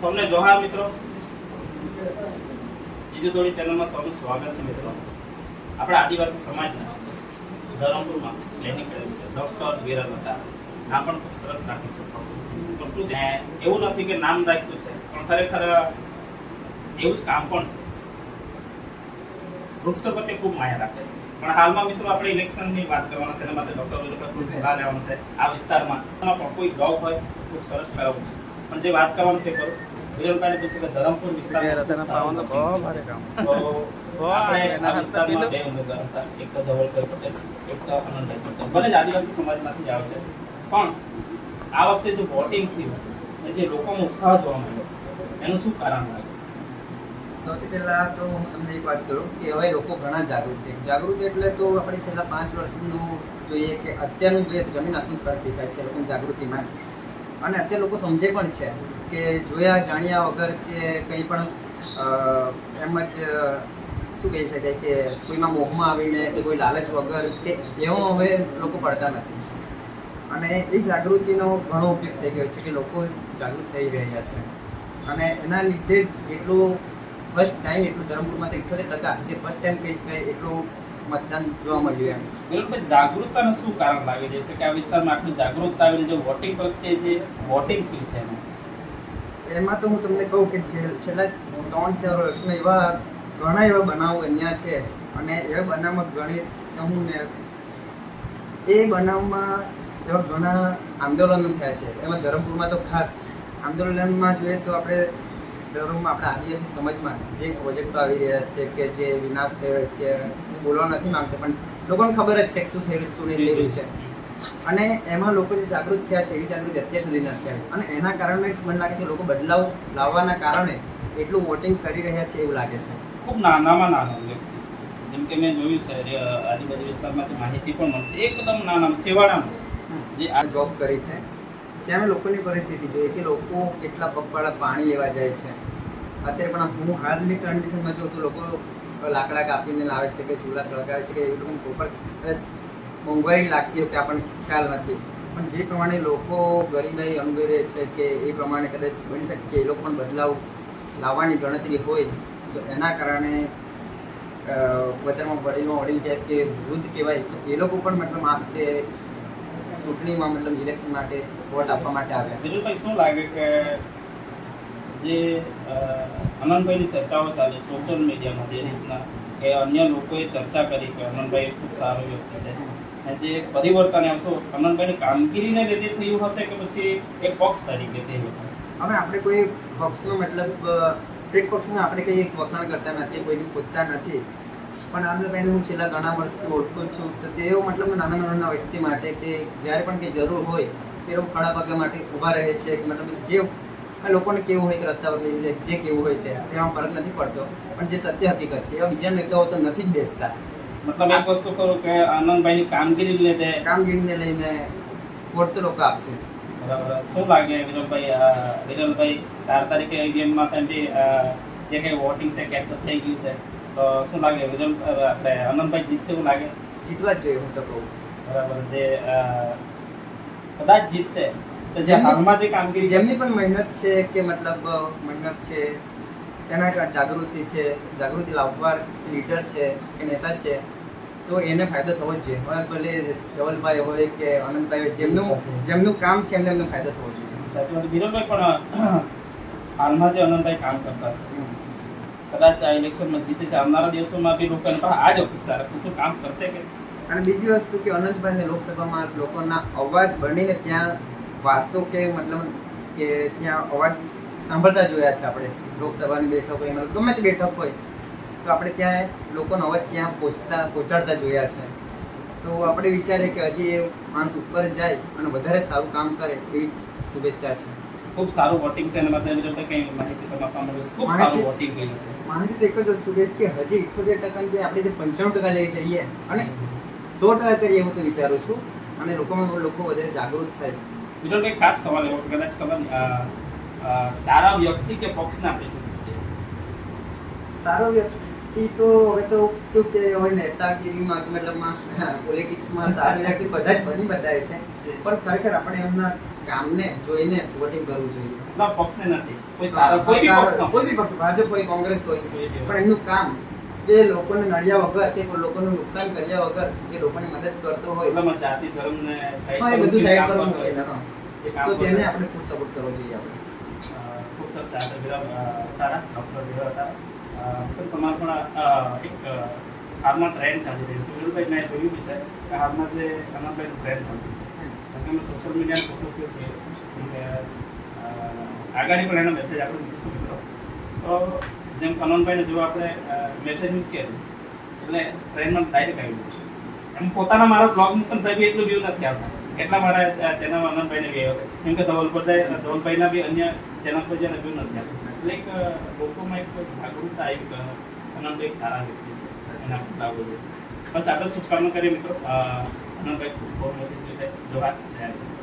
સૌને જોહાર મિત્રો. જીજુ દોડી ચેનલમાં સૌનું સ્વાગત છે મિત્રો. આપણા આદિવાસી સમાજના ધરમપુરમાં ક્લિનિક કરેલું છે. ડૉક્ટર વિરલ હતા નામ પણ ખૂબ સરસ રાખ્યું છે. પ્રકૃતિ એવું નથી કે નામ રાખ્યું છે, પણ ખરેખર એવું જ કામ પણ છે. વૃક્ષો પ્રત્યે ખૂબ માયા રાખે છે. પણ હાલમાં મિત્રો આપણે ઇલેક્શનની વાત કરવાના છે, એના માટે ડૉક્ટર વિરલ ખૂબ સલાહ લેવાનું છે. આ વિસ્તારમાં પણ કોઈ ડોગ હોય, ખૂબ સરસ કરાવવું છે. પણ જે વાત કરવાનું છે કરું વિરલભાઈને પૂછ્યું કે ધરમપુર વિસ્તારમાં ખૂબ સારું તો આપણે આ વિસ્તારમાં બે ઉમેદવાર હતા. એક તો ધવલભાઈ પટેલ એક તો આનંદભાઈ પટેલ. બંને જ આદિવાસી સમાજમાંથી જ આવે છે પણ આ વખતે જે વોટિંગ થયું જે લોકોમાં ઉત્સાહ જોવા મળ્યો એનું શું કારણ લાગે સૌથી પહેલા તો હું તમને એક વાત કરું કે હવે લોકો ઘણા જાગૃત છે. જાગૃત એટલે તો આપણે છેલ્લા પાંચ વર્ષનું જોઈએ કે અત્યારનું જોઈએ તો જમીન આસમાન ફરક દેખાય છે લોકોની જાગૃતિમાં. અને અત્યારે લોકો સમજે પણ છે કે જોયા, જાણ્યા વગર કે કંઈ પણ એમ જ શું કહી શકાય કે કોઈમાં મોહમાં આવીને કે કોઈ લાલચ વગર કે એવો હવે લોકો પડતા નથી. અને એ જાગૃતિનો ઘણો ઉપયોગ થઈ ગયો છે કે લોકો જાગૃત થઈ રહ્યા છે. અને એના લીધે જ એટલું ફર્સ્ટ ટાઈમ એટલું ધરમપુરમાં તો ઇઠ્ઠોતેર ટકા, જે ફર્સ્ટ ટાઈમ કહી શકાય એટલું મતદાન જોવા મળ્યું એમ. વિરલભાઈ જાગૃતતાનું શું કારણ લાગે? છે કે આ વિસ્તારમાં આટલું જાગૃતતા આવીને જે વોટિંગ પ્રત્યે જે વોટિંગ થયું છે એમાં એમાં તો હું તમને કહું કે છેલ્લા ત્રણ ચાર વર્ષમાં એવા ઘણા એવા બનાવો બન્યા છે અને એવા બનાવમાં ઘણી હું ને એ બનાવમાં એવા ઘણા આંદોલનો થયા છે. એમાં ધરમપુરમાં તો ખાસ આંદોલનમાં જોઈએ તો આપણે ધર્મમાં આપણા આદિવાસી સમાજમાં જે પ્રોજેક્ટો આવી રહ્યા છે કે જે વિનાશ થયો કે બોલવા નથી માંગતો પણ લોકોને ખબર જ છે કે શું થઈ રહ્યું શું નહીં રહ્યું છે. અને એમાં લોકો જે જાગૃત થયા છે એવી જાગૃતિ અત્યાર સુધી નથી આવી અને એના કારણે જ મને લાગે છે લોકો બદલાવ લાવવાના કારણે એટલું વોટિંગ કરી રહ્યા છે એવું લાગે છે. ખૂબ નાનામાં નાનો વ્યક્તિ. જેમ કે મેં જોયું છે આજુબાજુ વિસ્તારમાંથી માહિતી પણ મળશે. એકદમ નાના સેવાડાનું જે આ જોબ કરી છે. ત્યાં લોકોની પરિસ્થિતિ જોઈએ કે લોકો કેટલા પગપાળા પાણી લેવા જાય છે? અત્યારે પણ હું હાલની કન્ડિશનમાં જોઉં તો લોકો લાકડા કાપીને લાવે છે કે ચૂલા સળગાવે છે કે એ લોકોને પ્રોપર મોંઘવારી લાગતી હોય કે આપણને ખ્યાલ નથી. પણ જે પ્રમાણે લોકો ગરીબાઈ અનુભવી છે કે એ પ્રમાણે કદાચ બની શકે કે એ લોકો પણ બદલાવ લાવવાની ગણતરી હોય, તો એના કારણે વધારેમાં વડીલમાં વડીલ કે વૃદ્ધ કહેવાય તો એ લોકો પણ મતલબ આ ચૂંટણીમાં મતલબ ઇલેક્શન માટે વોટ આપવા માટે આવ્યા? કંઈ શું લાગે કે જે અનંતભાઈની ચર્ચાઓ ચાલે સોશિયલ મીડિયામાં જે રીતના કે અન્ય લોકોએ ચર્ચા કરી કે અનંતભાઈ ખૂબ સારો વ્યક્તિ છે. અને જે પરિવર્તન આવશો અનંતભાઈની કામગીરીને લીધે થયું હશે કે પછી એક પક્ષ તરીકે થયું હવે આપણે કોઈ પક્ષનો મતલબ એક પક્ષને આપણે કંઈ વખાણ કરતા નથી કોઈની પૂછતા નથી. પણ આનંદભાઈને હું છેલ્લા ઘણા વર્ષથી ઓળખું છું. તો તેઓ મતલબ નાના નાના વ્યક્તિ માટે કે જ્યારે પણ કંઈ જરૂર હોય તેઓ ખડા પગે માટે ઊભા રહે છે મતલબ જે આ લોકોને કેવું હોય કે રસ્તા પર જે જે કેવું હોય છે તેમાં ફરક નથી પડતો. પણ જે સત્ય હકીકત છે એવા બીજા નેતાઓ તો નથી જ બેસતા. મતલબ એક વસ્તુ કરું કે આનંદભાઈની કામગીરીને લીધે કામગીરીને લઈને વોટ લોકો આપશે. બરાબર. શું લાગે વિનોદભાઈ વિનોદભાઈ ચાર તારીખે ગેમમાં જે કંઈ વોટિંગ છે કેપ્ચર થઈ ગયું છે. તો શું લાગે? અ, આપણે આનંદભાઈ જીતશે એવું લાગે? જીતવા જ જોઈએ હું તો કહું. બરાબર જે કદાચ જીતશે તો જે હાલમાં જે કામગીરી જેમની પણ મહેનત છે કે મતલબ મહેનત છે તેના જાગૃતિ છે જાગૃતિ લાવવા લીડર છે કે નેતા છે તો એને ફાયદો થવો જ જોઈએ. હવે ભલે ધવલભાઈ હોય કે અનંતભાઈ હોય જેમનું જેમનું કામ છે એમને એમને ફાયદો થવો જોઈએ. સાચી વાત પણ હાલમાં જે અનંતભાઈ કામ કરતા છે. કદાચ આ ઇલેક્શનમાં જીતે છે. આવનારા દિવસોમાં બી લોકોને પણ આ જ અપેક્ષા રાખશે શું કામ કરશે કે? અને બીજી વસ્તુ કે અનંતભાઈને લોકસભામાં લોકોના અવાજ બનીને ત્યાં વાતો કે મતલબ કે ત્યાં અવાજ સાંભળતા જોયા છે આપણે. લોકસભાની બેઠક હોય એમાં ગમે તે બેઠક હોય, તો આપણે ત્યાં લોકોનો અવાજ ત્યાં પહોંચતા, પહોંચાડતા જોયા છે. તો આપણે વિચારીએ કે હજી એ માણસ ઉપર જાય અને વધારે સારું કામ કરે એવી શુભેચ્છા છે. ખૂબ સારું વોટિંગ થઈને માટે વિરલભાઈ કંઈ માહિતી તમે આપવા માંગો ખૂબ સારું વોટિંગ થયું છે. માહિતી તો એક જ વસ્તુ કે હજી ઇઠોતેર ટકા જે આપણે જે પંચાણું ટકા લઈ જઈએ અને સો ટકા કરીએ હું તો વિચારું છું અને લોકોમાં લોકો વધારે જાગૃત થાય. બીજો કંઈ ખાસ સવાલ એવો કદાચ ખબર સારા વ્યક્તિ કે પક્ષને આપણે સારો વ્યક્તિ એ તો હવે તો કેવું કે હવે નેતાગીરીમાં કે મતલબમાં પોલિટિક્સમાં સારી વ્યક્તિ બધા જ બની બતાવે છે. પણ ખરેખર આપણે એમના કામને જોઈને વોટિંગ કરવું જોઈએ. પક્ષને નથી. કોઈ સારા કોઈ બી પક્ષ કોઈ બી પક્ષ ભાજપ હોય કોંગ્રેસ હોય. પણ એમનું કામ જે લોકોને નડ્યા વગર કે લોકોનું નુકસાન કર્યા વગર જે લોકોની મદદ કરતો હોય. જાતિ ધર્મને હા એ બધું સાઈડ પર કામ તો તેને આપણે ફૂડ સપોર્ટ કરવો જોઈએ આપણે. સાથે વિરામ તારા ડૉક્ટર વિરામ હતા. તો તમારે પણ એક હાલમાં ટ્રેન્ડ ચાલી રહી છે. વિરુલભાઈ મેં જોયું બી છે કે હાલમાં જે કનકભાઈનું ટ્રેન્ડ ચાલતું છે. કારણ કે અમે સોશિયલ મીડિયાનો ફોટો ઉપયોગ કરીએ. આગળ પણ એનો મેસેજ આપણે મૂકીશું મિત્રો. તો જેમ કનનભાઈને જો આપણે મેસેજ મૂકીએ, એટલે ટ્રેનમાં ડાયરેક્ટ આવી જાય. એમ પોતાના મારા બ્લોગ પણ થઈ એટલું વ્યૂ નથી આવતા. એટલા મારા ચેનલ આનંદભાઈને બી આવ્યો છે? કેમ કે ધવલ પર ધવલભાઈના બી અન્ય ચેનલ પર જે વ્યૂ નથી આવતા એટલે એક લોકોમાં એક જાગૃતતા આવી કે આનંદભાઈ સારા વ્યક્તિ છે. એના લાગુ છે. બસ આગળ શુભકામના કરીએ મિત્રો. આનંદભાઈ ખૂબ ખૂબ મોટી રીતે જય આદિવાસી.